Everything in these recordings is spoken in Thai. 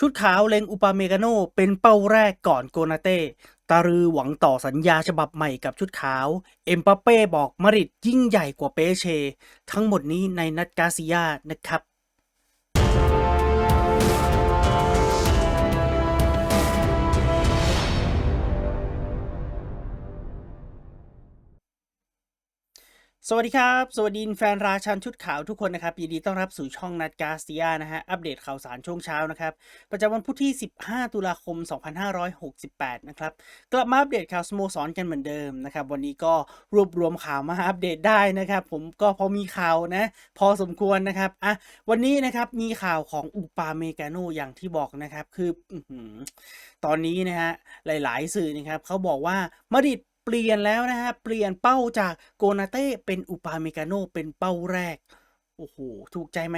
ชุดขาวเล็งอุปาเมกาโนเป็นเป้าแรกก่อนโกนาเต้ตารือหวังต่อสัญญาฉบับใหม่กับชุดขาว เอ็มปาเป้บอกมาริดยิ่งใหญ่กว่าเปเช ทั้งหมดนี้ในนัดกาซิยานะครับ สวัสดีครับ สวัสดีแฟนราชันชุดขาวทุกคนนะครับยินดีต้อนรับสู่ช่องนัดกาสเซียนะฮะอัปเดตข่าวสารช่วงเช้านะครับ ประจำวันพุธที่ 15 ตุลาคม 2568 นะครับ กลับมาอัปเดตข่าวสโมสรกันเหมือนเดิมนะครับ วันนี้ก็รวบรวมข่าวมาอัปเดตได้นะครับ ผมก็พอมีข่าวนะ พอสมควรนะครับอะวันนี้นะครับมีข่าวของอุปาเมกาโนอย่างที่บอกนะครับคือตอนนี้นะฮะหลาย ๆ สื่อนะครับเขาบอกว่ามาดริด ปลี่ยนแล้วนะฮะ เปลี่ยนเป้าจากโกนาเต้เป็นอุปาเมกาโนเป็นเป้าแรก โอ้โห ถูกใจไหม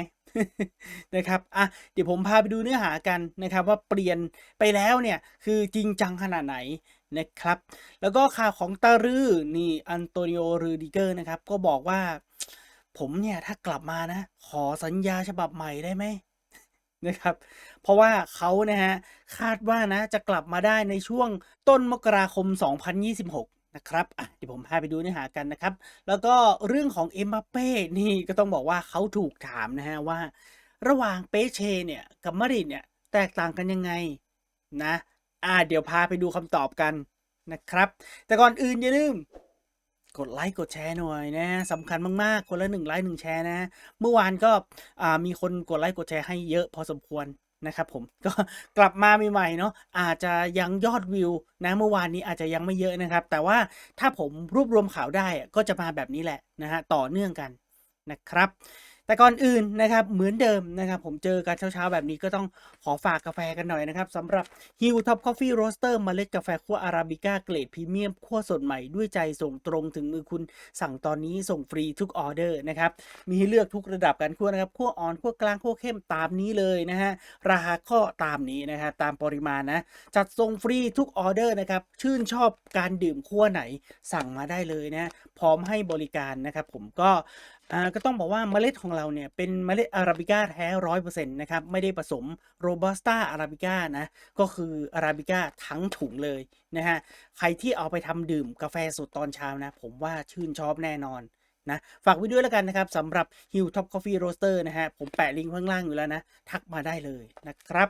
นะครับ อะ เดี๋ยวผมพาไปดูเนื้อหากันนะครับ ว่าเปลี่ยนไปแล้วเนี่ย คือจริงจังขนาดไหนนะครับ แล้วก็ข่าวของตารือนี่อันโตนิโอรูดิเกอร์นะครับ ก็บอกว่า ผมเนี่ยถ้ากลับมานะ ขอสัญญาฉบับใหม่ได้ไหมนะครับ เพราะว่าเขานะฮะ คาดว่านะจะกลับมาได้ในช่วงต้นมกราคม 2026 นะครับอะเดี๋ยวผมพาไปดูเนื้อหากันนะครับ แล้วก็เรื่องของเอ็มบัปเป้นี่ก็ต้องบอกว่าเขาถูกถามนะฮะว่า ระหว่างเปเชเนี่ยกับมาริดเนี่ยแตกต่างกันยังไงนะอ่าเดี๋ยวพาไปดูคำตอบกันนะครับ แต่ก่อนอื่นอย่าลืมกดไลค์กดแชร์หน่อยนะสำคัญมากๆ คนละหนึ่งไลค์หนึ่งแชร์นะ เมื่อวานก็อ่ามีคนกดไลค์กดแชร์ให้เยอะพอสมควร นะครับผมก็กลับมาใหม่ๆเนาะอาจจะยังยอดวิวนะเมื่อวานนี้อาจจะยังไม่เยอะนะครับ แต่ว่าถ้าผมรวบรวมข่าวได้อะก็จะมาแบบนี้แหละนะฮะต่อเนื่องกันนะครับ แต่ก่อนอื่นนะครับเหมือนเดิมนะครับผมเจอกันเช้าๆแบบนี้ก็ต้องขอฝากกาแฟกันหน่อยนะครับสำหรับ Hill Top Coffee Roaster เมล็ดกาแฟคั่วอาราบิก้าเกรดพรีเมียมคั่วสดใหม่ด้วยใจส่งตรงถึงมือคุณสั่งตอนนี้ส่งฟรีทุกออเดอร์นะครับมีให้เลือกทุกระดับการคั่วนะครับคั่วอ่อนคั่วกลางคั่วเข้มตามนี้เลยนะฮะราคาก็ตามนี้นะฮะตามปริมาณนะจัดส่งฟรีทุกออเดอร์นะครับชื่นชอบการดื่มคั่วไหนสั่งมาได้เลยนะพร้อมให้บริการนะครับผมก็ อ่าก็ต้องบอกว่าเมล็ดของเราเนี่ยเป็นเมล็ดอาราบิก้าแท้ร้อยเปอร์เซ็นต์นะครับไม่ได้ผสมโรบัสต้าอาราบิก้านะก็คืออาราบิก้าทั้งถุงเลยนะฮะใครที่เอาไปทำดื่มกาแฟสดตอนเช้านะ ผมว่าชื่นชอบแน่นอนนะฝากไว้ด้วยแล้วกันนะครับสำหรับ Hill Top Coffee Roaster นะฮะผมแปะลิงก์ข้างล่างอยู่แล้วนะ ทักมาได้เลยนะครับ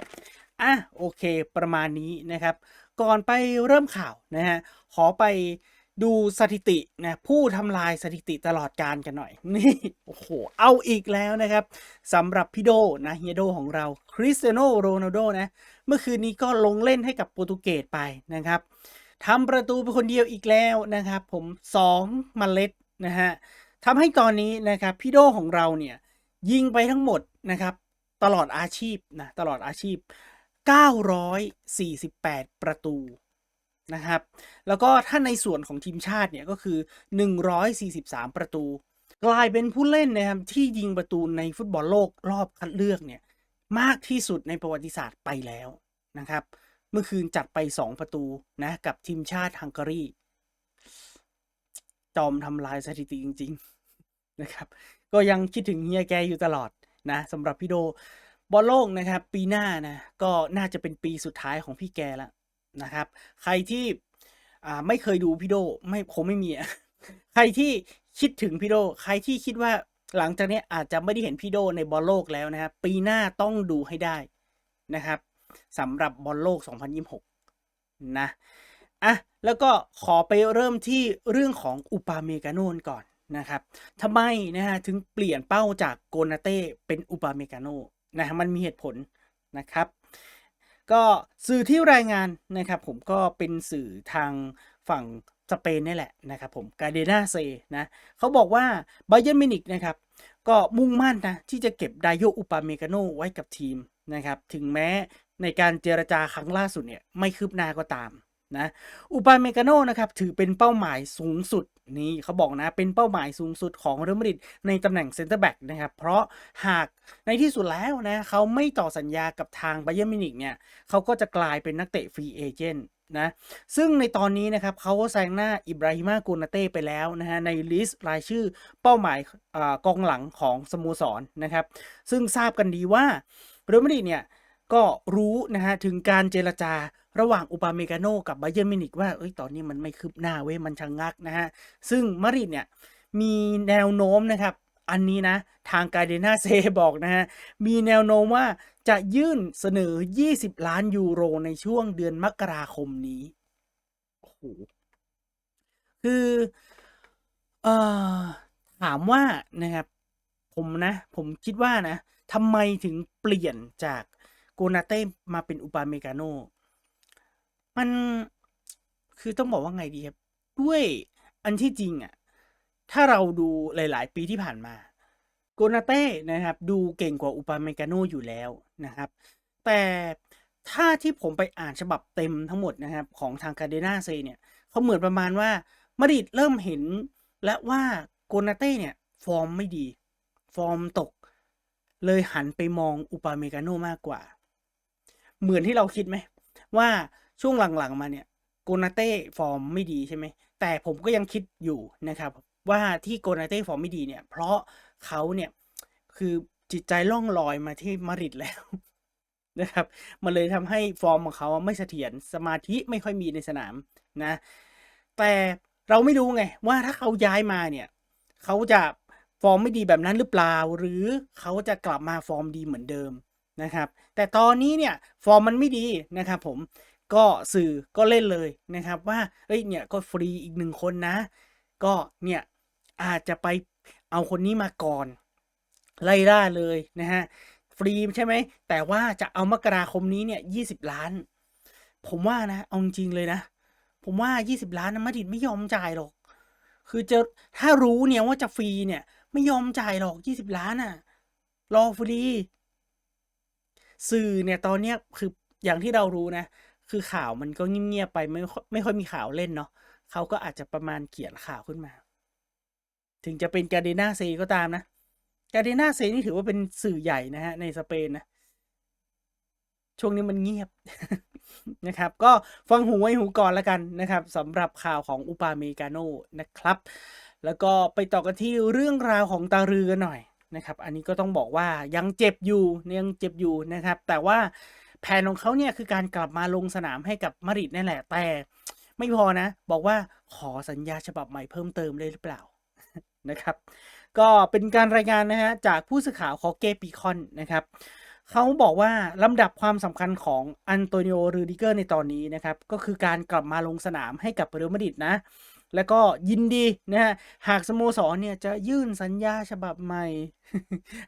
อะโอเคประมาณนี้นะครับ ก่อนไปเริ่มข่าวนะฮะขอไป ดูสถิตินะผู้ทำลายสถิติตลอดการกันหน่อย นี่โอ้โหเอาอีกแล้วนะครับสำหรับพี่โดนะเฮียโดของเราคริสเตียโนโรนัลโดนะเมื่อคืนนี้ก็ลงเล่นให้กับโปรตุเกสไปนะครับทำประตูเป็นคนเดียวอีกแล้วนะครับผม2เมล็ดนะฮะทำให้ตอนนี้นะครับพี่โดของเราเนี่ยยิงไปทั้งหมดนะครับตลอดอาชีพนะตลอดอาชีพ 948 ประตู นะครับ แล้วก็ถ้าในส่วนของทีมชาติเนี่ยก็คือ 143 ประตู กลายเป็นผู้เล่นนะครับที่ยิงประตูในฟุตบอลโลกรอบคัดเลือกเนี่ยมากที่สุดในประวัติศาสตร์ไปแล้วนะครับ เมื่อคืนจัดไป 2 ประตูนะกับทีมชาติฮังการี จอมทำลายสถิติจริง ๆนะครับ ก็ยังคิดถึงเฮียแกอยู่ตลอดนะสำหรับพี่โดบอลโลกนะครับ ปีหน้านะก็น่าจะเป็นปีสุดท้ายของพี่แกแล้ว นะครับ ใครที่ไม่เคยดูพี่โดไม่คงไม่มีใครที่คิดถึงพี่โดใครที่คิดว่าหลังจากนี้อาจจะไม่ได้เห็นพี่โดในบอลโลกแล้วนะครับ ปีหน้าต้องดูให้ได้นะครับสำหรับบอลโลก 2026 นะอะแล้วก็ขอไปเริ่มที่เรื่องของอุปาเมกาโนนก่อนนะครับทำไมนะฮะถึงเปลี่ยนเป้าจากโกนาเต้เป็นอุปาเมกาโนนะฮะมันมีเหตุผลนะครับ ก็สื่อที่รายงานนะครับผมก็เป็นสื่อทางฝั่งสเปนนี่แหละนะครับผมกาเดนาเซนะเขาบอกว่าไบเย r n มินิกนะครับก็มุ่งมั่นนะที่จะเก็บไดโยอุปาเมกาโนไว้กับทีมนะครับถึงแม้ในการเจรจาครั้งล่าสุดเนี่ยไม่คืบหน้าก็ตามนะอุปาเมกาโนนะครับถือเป็นเป้าหมายสูงสุด นี่เขาบอกนะเป็นเป้าหมายสูงสุดของเรอัลมาดริดในตำแหน่งเซนเตอร์แบ็กนะครับเพราะหากในที่สุดแล้วนะเขาไม่ต่อสัญญากับทางไบเย r n มินิกเนี่ยเขาก็จะกลายเป็นนักเตะฟรีเอเจนต์นะซึ่งในตอนนี้นะครับเขาก็แซงหน้าอิบราฮิมาโกนาเต้ไปแล้วนะฮะในลิสต์รายชื่อเป้าหมายอกองหลังของสโมสรนะครับ ซึ่งทราบกันดีว่าเรอัลมาดริดเนี่ย ก็รู้นะฮะถึงการเจรจาระหว่างอุปาเมกาโนกับไบเยร์นมิวนิกว่าเอ้ยตอนนี้มันไม่คืบหน้าเว้ยมันชะงงักนะฮะซึ่งมาดริดเนี่ยมีแนวโน้มนะครับ อันนี้นะ ทางการเดนาเซบอกนะฮะ มีแนวโน้มว่าจะยื่นเสนอ 20 ล้านยูโรในช่วงเดือนมกราคมนี้โอ้โหคือเอ่อถามว่านะครับ ผมนะ ผมคิดว่านะทำไมถึงเปลี่ยนจาก โกนาเต้มาเป็นอุปาเมกาโนมันคือต้องบอกว่าไงดีครับ ด้วยอันที่จริงอะ ถ้าเราดูหลาย ๆ ปีที่ผ่านมา โกนาเต้นะครับ ดูเก่งกว่าอุปาเมกาโนอยู่แล้วนะครับ แต่ถ้าที่ผมไปอ่านฉบับเต็มทั้งหมดนะครับ ของทางการเดนาเซเนี่ยเขาเหมือนประมาณว่ามาดริดเริ่มเห็นและว่าโกนาเต้เนี่ย ฟอร์มไม่ดี ฟอร์มตก เลยหันไปมองอุปาเมกาโนมากกว่า เหมือนที่เราคิดไหมว่าช่วงหลังๆมาเนี่ยโกนาเต้ฟอร์มไม่ดีใช่ไหมแต่ผมก็ยังคิดอยู่นะครับ ว่าที่โกนาเต้ฟอร์มไม่ดีเนี่ย เพราะเขาเนี่ยคือจิตใจล่องลอยมาที่มาริดแล้วนะครับ มันเลยทำให้ฟอร์มของเขาไม่เสถียรสมาธิไม่ค่อยมีในสนามนะ แต่เราไม่รู้ไงว่าถ้าเขาย้ายมาเนี่ยเขาจะฟอร์มไม่ดีแบบนั้นหรือเปล่า หรือเขาจะกลับมาฟอร์มดีเหมือนเดิม นะครับ แต่ตอนนี้เนี่ยฟอร์มมันไม่ดีนะครับผมก็สื่อก็เล่นเลยนะครับว่าเอ้ยเนี่ยก็ฟรีอีกหนึ่งคนนะ ก็เนี่ยอาจจะไปเอาคนนี้มาก่อน ไล่ล่าเลยนะฮะฟรีใช่ไหมแต่ว่าจะเอามกราคมนี้เนี่ยยี่สิบล้าน ผมว่านะเอาจริงเลยนะ ผมว่ายี่สิบล้านนะมาดิดไม่ยอมจ่ายหรอก คือจะถ้ารู้เนี่ยว่าจะฟรีเนี่ยไม่ยอมจ่ายหรอกยี่สิบล้านอะรอฟรี สื่อเนี่ยตอนเนี้ยคืออย่างที่เรารู้นะ คือข่าวมันก็เงียบๆไปไม่ค่อยไม่ค่อยมีข่าวเล่นเนาะเขาก็อาจจะประมาณเขียนข่าวขึ้นมา ถึงจะเป็นการเดนาเซก็ตามนะการเดนาเซนี่ถือว่าเป็นสื่อใหญ่นะฮะในสเปนนะช่วงนี้มันเงียบนะครับ ก็ฟังหูไว้หูก่อนแล้วกันนะครับสำหรับข่าวของอุปาเมกาโนนะครับ แล้วก็ไปต่อกันที่เรื่องราวของตาเรือกันหน่อย นะครับ อันนี้ก็ต้องบอกว่ายังเจ็บอยู่ยังเจ็บอยู่นะครับ แต่ว่าแผนของเขาเนี่ยคือการกลับมาลงสนามให้กับมาริดนั่นแหละ แต่ไม่พอนะ บอกว่าขอสัญญาฉบับใหม่เพิ่มเติมเลยหรือเปล่านะครับ ก็เป็นการรายงานนะฮะจากผู้สื่อข่าวของเกปีคอนนะครับเขาบอกว่าลำดับความสำคัญของอันโตนิโอรูดิเกอร์ในตอนนี้นะครับ ก็คือการกลับมาลงสนามให้กับเรอัลมาดริดนะ แล้วก็ยินดีนะฮะหากสโมสรเนี่ยจะยื่นสัญญาฉบับใหม่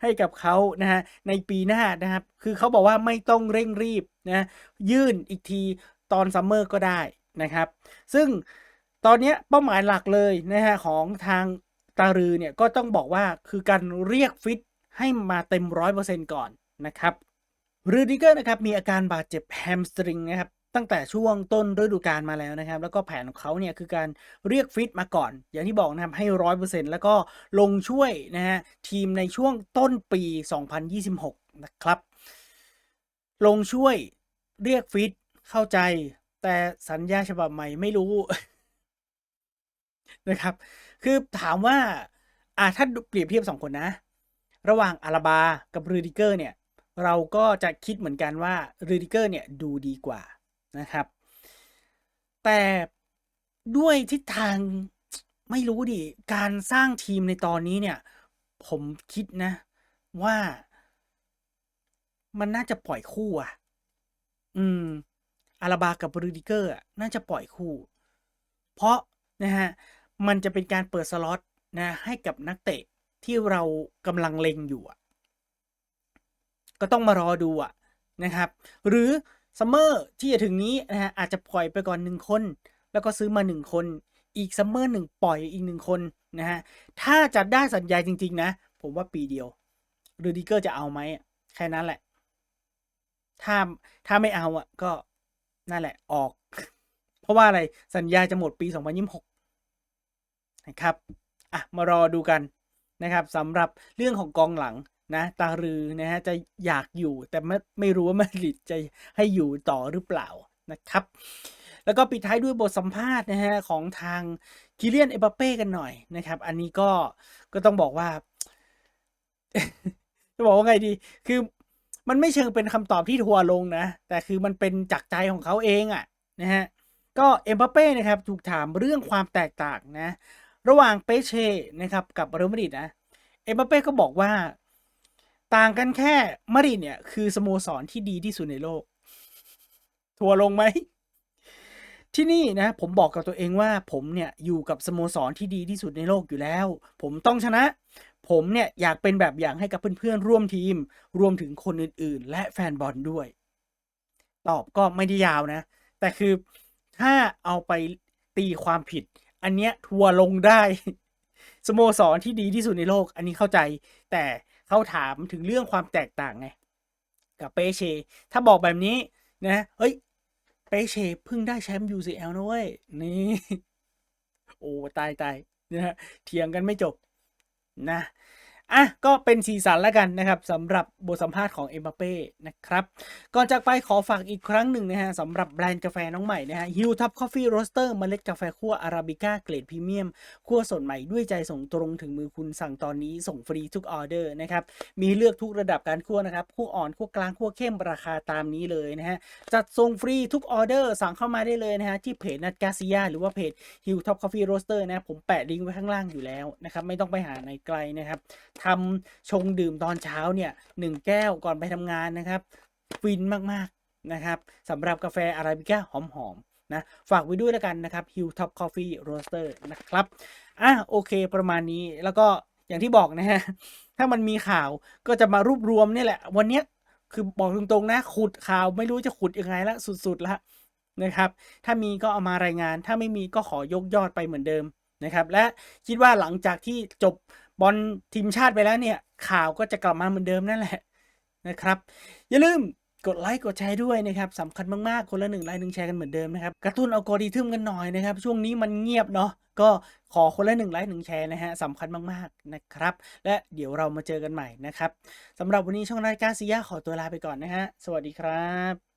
ให้กับเขานะฮะในปีหน้านะครับคือเขาบอกว่าไม่ต้องเร่งรีบนะยื่นอีกทีตอนซัมเมอร์ก็ได้นะครับ ซึ่งตอนนี้เป้าหมายหลักเลยนะฮะของทางตารือเนี่ยก็ต้องบอกว่าคือการเรียกฟิตให้มาเต็มร้อยเปอร์เซ็นต์ก่อนนะครับรูดิเกอร์นะครับมีอาการบาดเจ็บแฮมสตริงนะครับ ตั้งแต่ช่วงต้นฤดูกาลมาแล้วนะครับ แล้วก็แผนของเขาเนี่ยคือการเรียกฟิตมาก่อน อย่างที่บอกนะครับให้ร้อยเปอร์เซ็นต์แล้วก็ลงช่วยนะฮะทีมในช่วงต้นปี 2026 นะครับ ลงช่วยเรียกฟิตเข้าใจ แต่สัญญาฉบับใหม่ไม่รู้นะครับ คือถามว่าอ่าถ้าเปรียบเทียบสองคนนะ ระหว่างอาราบากับรูดิเกอร์เนี่ย เราก็จะคิดเหมือนกันว่ารูดิเกอร์เนี่ยดูดีกว่า นะครับ แต่ด้วยทิศทางไม่รู้ดิ การสร้างทีมในตอนนี้เนี่ย ผมคิดนะ ว่ามันน่าจะปล่อยคู่อะ อืม อาราบากับบรูดิเกอร์อะน่าจะปล่อยคู่ เพราะนะฮะ มันจะเป็นการเปิดสล็อตนะให้กับนักเตะที่เรากำลังเล็งอยู่อะก็ต้องมารอดูอะนะครับ หรือ ซัมเมอร์ที่จะถึงนี้นะฮะอาจจะปล่อยไปก่อนหนึ่งคน แล้วก็ซื้อมาหนึ่งคน อีกซัมเมอร์หนึ่งปล่อยอีกหนึ่งคนนะฮะถ้าจะได้สัญญาจริง ๆ นะ ผมว่าปีเดียวรูดิเกอร์จะเอาไหมแค่นั้นแหละ ถ้าถ้าไม่เอาอะก็นั่นแหละออก เพราะว่าอะไรสัญญาจะหมดปี 2026 นะครับอะมารอดูกันนะครับสำหรับเรื่องของกองหลัง นะตารือนะฮะจะอยากอยู่แต่ไม่ไม่รู้ว่ามาดริดจะให้อยู่ต่อหรือเปล่านะครับ แล้วก็ปิดท้ายด้วยบทสัมภาษณ์นะฮะของทางคิเลียนเอ b ปเป้กันหน่อยนะครับ อันนี้ก็ก็ต้องบอกว่า จะบอกว่าไงดี คือมันไม่เชิงเป็นคำตอบที่ทัวลงนะ แต่คือมันเป็นจากใจของเขาเองอะนะฮะก็เอ็มบัปเป้นะครับถูกถามเรื่องความแตกต่างนะ ระหว่างเปเช่นะครับกับเรอัลมาดริดนะเอ็มบัปเป้ก็บอกว่า ต่างกันแค่มาริดเนี่ย คือสโมสรที่ดีที่สุดในโลก ทัวลงไหม ที่นี่นะ ผมบอกกับตัวเองว่าผมเนี่ยอยู่กับสโมสรที่ดีที่สุดในโลกอยู่แล้ว ผมต้องชนะ ผมเนี่ยอยากเป็นแบบอย่างให้กับเพื่อนๆ ร่วมทีม รวมถึงคนอื่นๆ และแฟนบอลด้วย ตอบก็ไม่ได้ยาวนะ แต่คือถ้าเอาไปตีความผิด อันเนี้ยทัวลงได้สโมสรที่ดีที่สุดในโลก อันนี้เข้าใจแต่ เขาถามถึงเรื่องความแตกต่างไงกับเปเช ถ้าบอกแบบนี้นะเฮ้ยเปเชเพิ่งได้แชมป์ UCL นะเว้ยนี่โอ้ตายตายนะฮะเถียงกันไม่จบนะ อะก็เป็นสีสันแล้วกันนะครับสำหรับบทสัมภาษณ์ของเอ็มบัปเป้นะครับก่อนจากไปขอฝากอีกครั้งหนึ่งนะฮะสำหรับแบรนด์กาแฟน้องใหม่นะฮะ Hill Top Coffee Roaster เมล็ดกาแฟคั่วอาราบิก้าเกรดพรีเมียมคั่วสดใหม่ด้วยใจส่งตรงถึงมือคุณสั่งตอนนี้ส่งฟรีทุกออเดอร์นะครับมีเลือกทุกระดับการคั่วนะครับคั่วอ่อนคั่วกลางคั่วเข้มราคาตามนี้เลยนะฮะจัดส่งฟรีทุกออเดอร์สั่งเข้ามาได้เลยนะฮะที่เพจนัดกาซิยาหรือว่าเพจ Hill Top Coffee Roaster นะผมแปะลิงก์ไว้ข้างล่างอยู่แล้วนะครับไม่ต้องไปหาไหนไกลนะครับทำชงดื่มตอนเช้าเนี่ยหนึ่งแก้วก่อนไปทำงานนะครับ ฟินมากๆนะครับสำหรับกาแฟอาราบิก้าหอมๆนะฝากไว้ด้วยแล้วกันนะครับ Hill Top Coffee Roaster นะครับอะโอเคประมาณนี้แล้วก็อย่างที่บอกนะฮะถ้ามันมีข่าวก็จะมารวบรวมนี่แหละ วันนี้คือบอกตรงๆนะขุดข่าวไม่รู้จะขุดยังไงละสุดๆละนะครับ ถ้ามีก็เอามารายงาน ถ้าไม่มีก็ขอยกยอดไปเหมือนเดิมนะครับ และคิดว่าหลังจากที่จบ บอลทีมชาติไปแล้วเนี่ย ข่าวก็จะกลับมาเหมือนเดิมนั่นแหละนะครับ อย่าลืมกดไลค์กดแชร์ด้วยนะครับสำคัญมากๆ คนละหนึ่งไลค์หนึ่งแชร์กันเหมือนเดิมนะครับกระตุ้นเอากอดีทึมกันหน่อยนะครับ ช่วงนี้มันเงียบเนาะก็ขอคนละหนึ่งไลค์หนึ่งแชร์นะฮะสำคัญมากๆนะครับ และเดี๋ยวเรามาเจอกันใหม่นะครับสำหรับวันนี้ช่องรายการซียาขอตัวลาไปก่อนนะฮะสวัสดีครับ